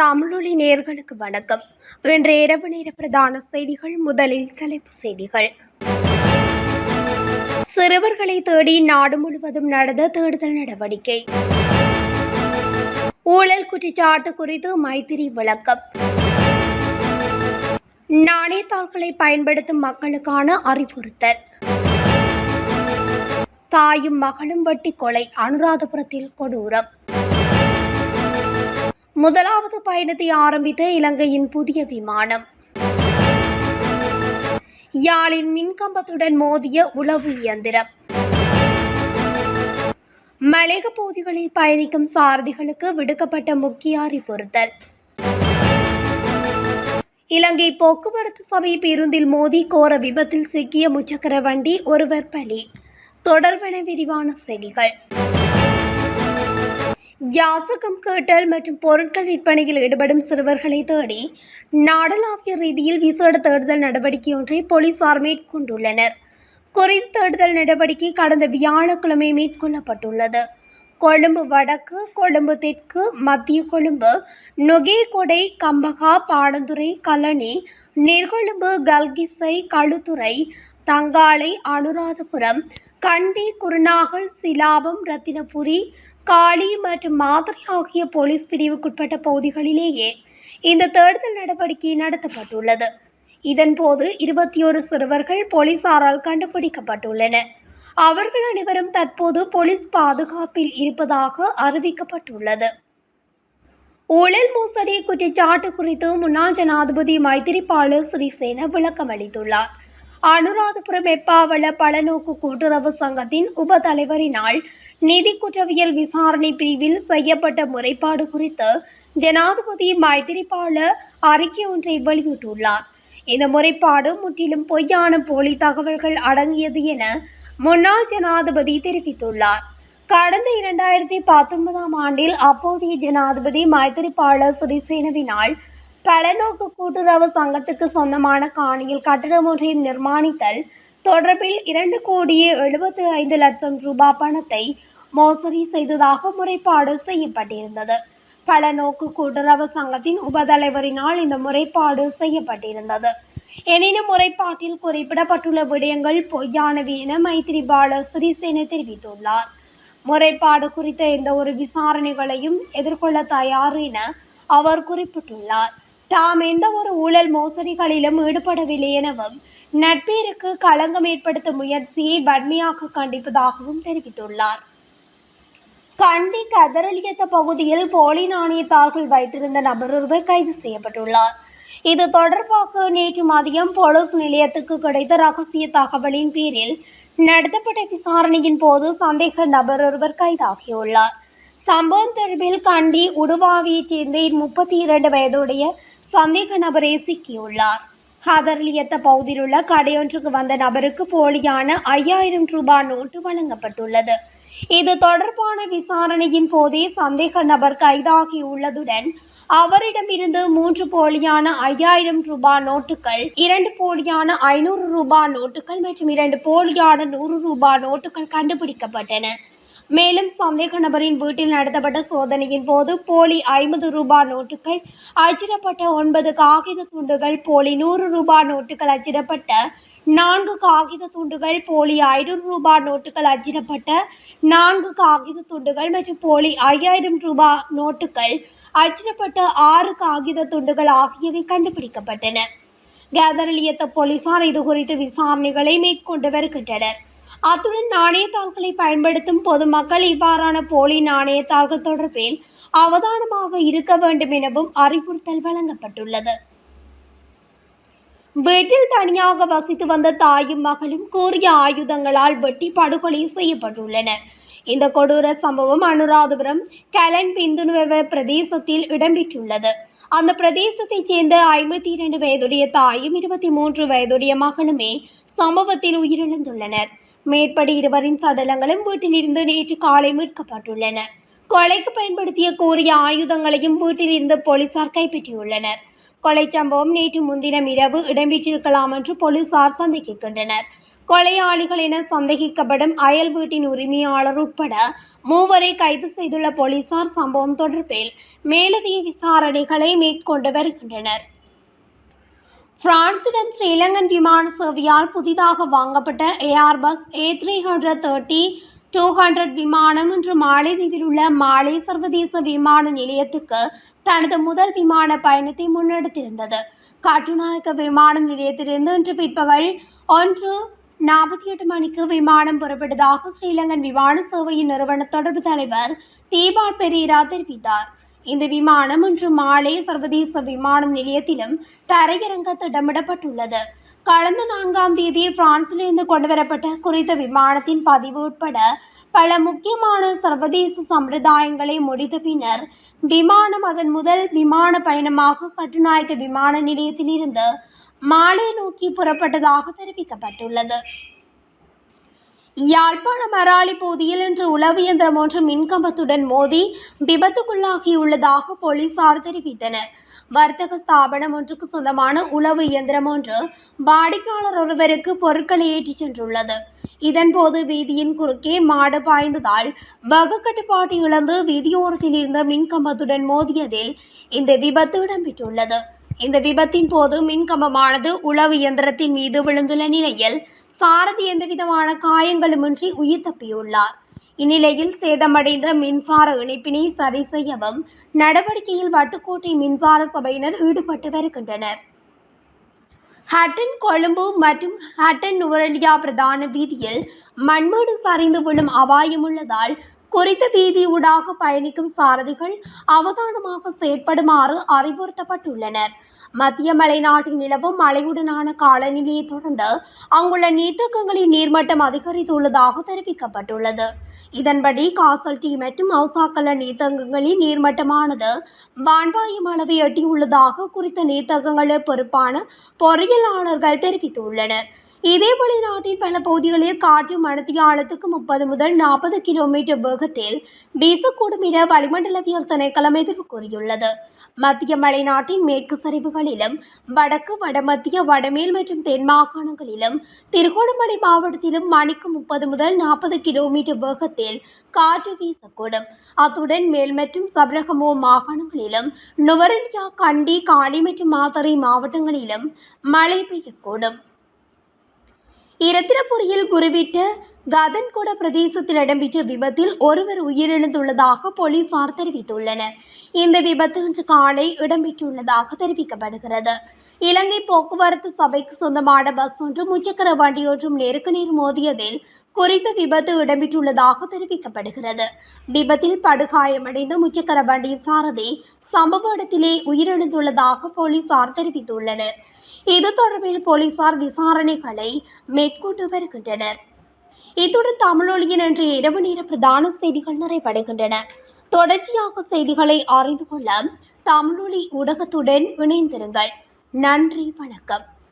தமிழொலி நேர்களுக்கு வணக்கம். இன்றைய இரவு நேர பிரதான செய்திகள் முதலில் தலைப்பு செய்திகள். சிறுவர்களை தேடி நாடு முழுவதும் நடந்த தேடுதல் நடவடிக்கை. ஊழல் குற்றச்சாட்டு குறித்து மைத்திரி விளக்கம். நாணயத்தாள்களை பயன்படுத்தும் மக்களுக்கான அறிவுறுத்தல். தாயும் மகளும் வட்டி கொலை அனுராதபுரத்தில் கொடூரம். முதலாவது பயணத்தை ஆரம்பித்த இலங்கையின் புதிய விமானம். யாழின் மின்கம்பத்துடன் மோதிய உளவு இயந்திரம். மலையக பகுதிகளில் பயணிக்கும் சாரதிகளுக்கு விடுக்கப்பட்ட முக்கிய அறிவுறுத்தல். இலங்கை போக்குவரத்து சபை பேருந்தில் மோதி கோர விபத்தில் சிக்கிய முச்சக்கர வண்டி ஒருவர் பலி. தொடர்வன விரிவான செய்திகள். யாசகம் கேட்டல் மற்றும் பொருட்கள் விற்பனையில் ஈடுபடும் சிறுவர்களை தேடி நாடளாவிய ரீதியில் விசேட தேடுதல் நடவடிக்கை ஒன்றை போலீசார் மேற்கொண்டுள்ளனர். குறித்த தேடுதல் நடவடிக்கை கடந்த வியாழக்கிழமை மேற்கொள்ளப்பட்டுள்ளது. கொழும்பு வடக்கு கொழும்பு தெற்கு மத்திய கொழும்பு நுகேகொடை கம்பகா பாடந்துறை கலனி நீர்கொழும்பு கல்கிசை களுத்துறை தங்காலை அனுராதபுரம் கண்டி குருநாகல் சிலாபம் ரத்தினபுரி காளி மற்றும் மாதிரி ஆகிய போலீஸ் பிரிவுக்குட்பட்ட பகுதிகளிலேயே இந்த தேடுதல் நடவடிக்கை நடத்தப்பட்டுள்ளது. இதன்போது இருபத்தி ஒரு சிறுவர்கள் போலீசாரால் கண்டுபிடிக்கப்பட்டுள்ளனர் அவர்கள் அனைவரும் தற்போது போலீஸ் பாதுகாப்பில் இருப்பதாக அறிவிக்கப்பட்டுள்ளது. ஊழல் மோசடி குற்றச்சாட்டு குறித்து முன்னாள் ஜனாதிபதி மைத்திரிபால சிறிசேன விளக்கம் அளித்துள்ளார் அனுராதபுரம் எப்பாவள பலநோக்கு கூட்டுறவு சங்கத்தின் உப தலைவரினால் நிதி குற்றவியல் விசாரணை பிரிவில் செய்யப்பட்ட முறைப்பாடு குறித்து ஜனாதிபதி மைத்திரிபால அறிக்கை ஒன்றை வெளியிட்டுள்ளார். இந்த முறைப்பாடு முற்றிலும் பொய்யான போலி தகவல்கள் அடங்கியது என முன்னாள் ஜனாதிபதி தெரிவித்துள்ளார். கடந்த இரண்டாயிரத்தி பத்தொன்பதாம் ஆண்டில் அப்போதைய ஜனாதிபதி மைத்திரிபால சிறிசேனவினால் பலநோக்கு கூட்டுறவு சங்கத்துக்கு சொந்தமான காணியில் கட்டணம் ஒன்றை நிர்மாணித்தல் தொடர்பில் இரண்டு கோடியே எழுபத்தி ஐந்து லட்சம் ரூபாய் பணத்தை மோசடி செய்ததாக முறைப்பாடு செய்யப்பட்டிருந்தது. பலநோக்கு கூட்டுறவு சங்கத்தின் உபதலைவரினால் இந்த முறைப்பாடு செய்யப்பட்டிருந்தது. எனினும் முறைப்பாட்டில் குறிப்பிடப்பட்டுள்ள விடயங்கள் பொய்யானவை என மைத்திரிபால சிறிசேன தெரிவித்துள்ளார். முறைப்பாடு குறித்த எந்த ஒரு விசாரணைகளையும் எதிர்கொள்ள தயார் என அவர் குறிப்பிட்டுள்ளார். தாம் எந்த ஒரு ஊழல் மோசடிகளிலும் ஈடுபடவில்லை எனவும் நட்பேருக்கு களங்கம் ஏற்படுத்தும் முயற்சியை வன்மையாக கண்டிப்பதாகவும் தெரிவித்துள்ளார். கண்டி கதரலியத்த பகுதியில் போலி நாணயத்தாள்கள் வைத்திருந்த நபர் ஒருவர் கைது செய்யப்பட்டுள்ளார். இது தொடர்பாக நேற்று மதியம் போலீஸ் நிலையத்துக்கு கிடைத்த ரகசிய தகவலின் பேரில் நடத்தப்பட்ட விசாரணையின் போது சந்தேக நபர் ஒருவர் கைதாகியுள்ளார். சம்பவம் தொடர்பில் கண்டி உடுவாவியைச் சேர்ந்த முப்பத்தி இரண்டு வயதுடைய சந்தேக நபரை சிக்கியுள்ளார் ஹதர்லியத்த பகுதியில் உள்ள கடையொன்றுக்கு வந்த நபருக்கு போலியான ஐயாயிரம் ரூபாய் நோட்டு வழங்கப்பட்டுள்ளது. இது தொடர்பான விசாரணையின் போதே சந்தேக நபர் கைதாகியுள்ளதுடன் அவரிடமிருந்து மூன்று போலியான ஐயாயிரம் ரூபாய் நோட்டுகள் இரண்டு போலியான ஐநூறு ரூபாய் நோட்டுகள் மற்றும் இரண்டு போலியான நூறு ரூபாய் நோட்டுகள் கண்டுபிடிக்கப்பட்டன. மேலும் சந்தேக நபரின் வீட்டில் நடத்தப்பட்ட சோதனையின் போது போலி ஐம்பது ரூபாய் நோட்டுகள் அச்சிடப்பட்ட ஒன்பது காகித துண்டுகள் போலி நூறு ரூபாய் நோட்டுகள் அச்சிடப்பட்ட நான்கு காகித துண்டுகள் போலி ஐநூறு ரூபாய் நோட்டுகள் அச்சிடப்பட்ட நான்கு காகித துண்டுகள் மற்றும் போலி ஐயாயிரம் ரூபாய் நோட்டுகள் அச்சிடப்பட்ட ஆறு காகித துண்டுகள் ஆகியவை கண்டுபிடிக்கப்பட்டன. கேதரலியத்த போலீசார் இது குறித்து விசாரணைகளை மேற்கொண்டு வருகின்றனர். அத்துடன் நாணயத்தாள்களை பயன்படுத்தும் பொதுமக்கள் இவ்வாறான போலி நாணயத்தாள்கள் தொடர்பில் அவதானமாக இருக்க வேண்டும் எனவும் அறிவுறுத்தல் வழங்கப்பட்டுள்ளது. வீட்டில் தனியாக வசித்து வந்த தாயும் மகளும் கூறிய ஆயுதங்களால் வெட்டி படுகொலை செய்யப்பட்டுள்ளனர் இந்த கொடூர சம்பவம் அனுராதபுரம் கலன் பிந்துணுவ பிரதேசத்தில் இடம்பெற்றுள்ளது. அந்த பிரதேசத்தைச் சேர்ந்த ஐம்பத்தி இரண்டு வயதுடைய தாயும் இருபத்தி மூன்று வயதுடைய மகனுமே சம்பவத்தில் உயிரிழந்துள்ளனர். மேற்படி இருவரின் சடலங்களும் வீட்டிலிருந்து நேற்று காலை மீட்கப்பட்டுள்ளன. கொலைக்கு பயன்படுத்திய கூறிய ஆயுதங்களையும் வீட்டிலிருந்து போலீசார் கைப்பற்றியுள்ளனர். கொலை சம்பவம் நேற்று முன்தினம் இரவு இடம்பெற்றிருக்கலாம் என்று போலீசார் சந்தேகிக்கின்றனர். கொலையாளிகள் என சந்தேகிக்கப்படும் அயல் வீட்டின் உரிமையாளர் உட்பட மூவரை கைது செய்துள்ள போலீசார் சம்பவம் தொடர்பில் மேலதிக விசாரணைகளை மேற்கொண்டு வருகின்றனர். பிரான்சிடம் ஸ்ரீலங்கன் விமான சேவையால் புதிதாக வாங்கப்பட்ட Airbus A three hundred thirty two hundred விமானம் இன்று மாலைதீவில் உள்ள மாலை சர்வதேச விமான நிலையத்துக்கு தனது முதல் விமான பயணத்தை முன்னெடுத்திருந்தது. கட்டுநாயக்க விமான நிலையத்திலிருந்து இன்று பிற்பகல் ஒன்று நாற்பத்தி எட்டு மணிக்கு விமானம் புறப்பட்டதாக ஸ்ரீலங்கன் விமான சேவையின் நிறுவன தொடர்பு தலைவர் தீபால் பெரீரா தெரிவித்தார். இந்த விமானம் இன்று மாலை சர்வதேச விமான நிலையத்திலும் தரையிறங்க திட்டமிடப்பட்டுள்ளது. கடந்த நான்காம் தேதி பிரான்சிலிருந்து கொண்டுவரப்பட்ட குறித்த விமானத்தின் பதிவு உட்பட பல முக்கியமான சர்வதேச சம்பிரதாயங்களை முடித்த பின்னர் விமானம் அதன் முதல் விமான பயணமாக கட்டுநாயக்க விமான நிலையத்திலிருந்து மாலை நோக்கி புறப்பட்டதாக தெரிவிக்கப்பட்டுள்ளது. யாழ்ப்பாணம் மராலி பகுதியில் இன்று உளவு இயந்திரம் ஒன்று மின்கம்பத்துடன் மோதி விபத்துக்குள்ளாகியுள்ளதாக போலீசார் தெரிவித்தனர். வர்த்தக ஸ்தாபனம் ஒன்றுக்கு சொந்தமான உளவு இயந்திரம் ஒன்று வாடிக்கையாளர் ஒருவருக்கு பொருட்களை ஏற்றிச் சென்றுள்ளது. இதன்போது வீதியின் குறுக்கே மாடு பாய்ந்ததால் வகுக்கட்டுப்பாட்டை இழந்து வீதியோரத்தில் இருந்த மின்கம்பத்துடன் மோதியதில் இந்த விபத்து இடம்பெற்றுள்ளது. இந்த விபத்தின் போது மின்கம்பமானது உளவு இயந்திரத்தின் மீது விழுந்துள்ள நிலையில் சாரதி எந்தவிதமான காயங்களுமின்றி உயிர் தப்பியுள்ளார். இந்நிலையில் சேதமடைந்த மின்சார இணைப்பினை சரி செய்யவும் நடவடிக்கையில் வட்டுக்கோட்டை மின்சார சபையினர் ஈடுபட்டு வருகின்றனர். ஹட்டன் கொழும்பு மற்றும் ஹட்டன் நுவரெலியா பிரதான வீதியில் மண்மூடு சரிந்து விழும் அபாயம் உள்ளதால் குறித்த வீதி ஊடாக பயணிக்கும் சாரதிகள் அவதானமாக செயற்படுமாறு அறிவுறுத்தப்பட்டுள்ளனர். மத்திய மலைநாட்டில் நிலவும் மழையுடனான காலநிலையை தொடர்ந்து அங்குள்ள நீர்த்தக்கங்களின் நீர்மட்டம் அதிகரித்துள்ளதாக தெரிவிக்கப்பட்டுள்ளது. இதன்படி காசல்டி மற்றும் மௌசாக்கல நீர்த்தங்கங்களின் நீர்மட்டமானது வான்பாயும் அளவை எட்டியுள்ளதாக குறித்த நீர்த்தகங்களை பொறுப்பான பொறியியலாளர்கள் தெரிவித்துள்ளனர். இதேபோல நாட்டின் பல பகுதிகளில் காற்று மடத்திய ஆழத்துக்கு முப்பது முதல் நாற்பது கிலோமீட்டர் வேகத்தில் வீசக்கூடும் என வளிமண்டலவியல் திணைக்களம் எதிர்ப்பு கூறியுள்ளது. மத்திய மலைநாட்டின் மேற்கு சரிவுகளிலும் வடக்கு வடமத்திய வடமேல் மற்றும் தென் மாகாணங்களிலும் திருகோணமலை மாவட்டத்திலும் மணிக்கு முப்பது முதல் நாற்பது கிலோமீட்டர் வேகத்தில் காற்று வீசக்கூடும். அத்துடன் மேல் மற்றும் சபரகமோ மாகாணங்களிலும் நுவரெலியா கண்டி காளி மற்றும் மாத்தறை மாவட்டங்களிலும் மழை பெய்யக்கூடும். இரத்தினபுரியில் குறிவிட்ட கதன்கொட பிரதேசத்தில் இடம்பெற்ற விபத்தில் ஒருவர் உயிரிழந்துள்ளதாக போலீசார் தெரிவித்துள்ளனர். இந்த விபத்து இன்று காலை இடம்பெற்றுள்ளதாக தெரிவிக்கப்படுகிறது. இலங்கை போக்குவரத்து சபைக்கு சொந்தமான பஸ் ஒன்றும் முச்சக்கர வண்டியொன்றும் ஒன்றும் நேருக்கு மோதியதில் குறித்த விபத்து இடம்பெற்றுள்ளதாக தெரிவிக்கப்படுகிறது. விபத்தில் படுகாயமடைந்த முச்சக்கர வண்டியின் சாரதி சம்பவ இடத்திலே உயிரிழந்துள்ளதாக போலீசார் தெரிவித்துள்ளனர். இது தொடர்பில் போலீசார் விசாரணைகளை மேற்கொண்டு வருகின்றனர். இத்துடன் தமிழொலியின் இன்று இரவு நேர பிரதான செய்திகள் நிறைவடைகின்றன. தொடர்ச்சியாக செய்திகளை அறிந்து கொள்ள தமிழொலி ஊடகத்துடன் இணைந்திருங்கள். நன்றி வணக்கம்.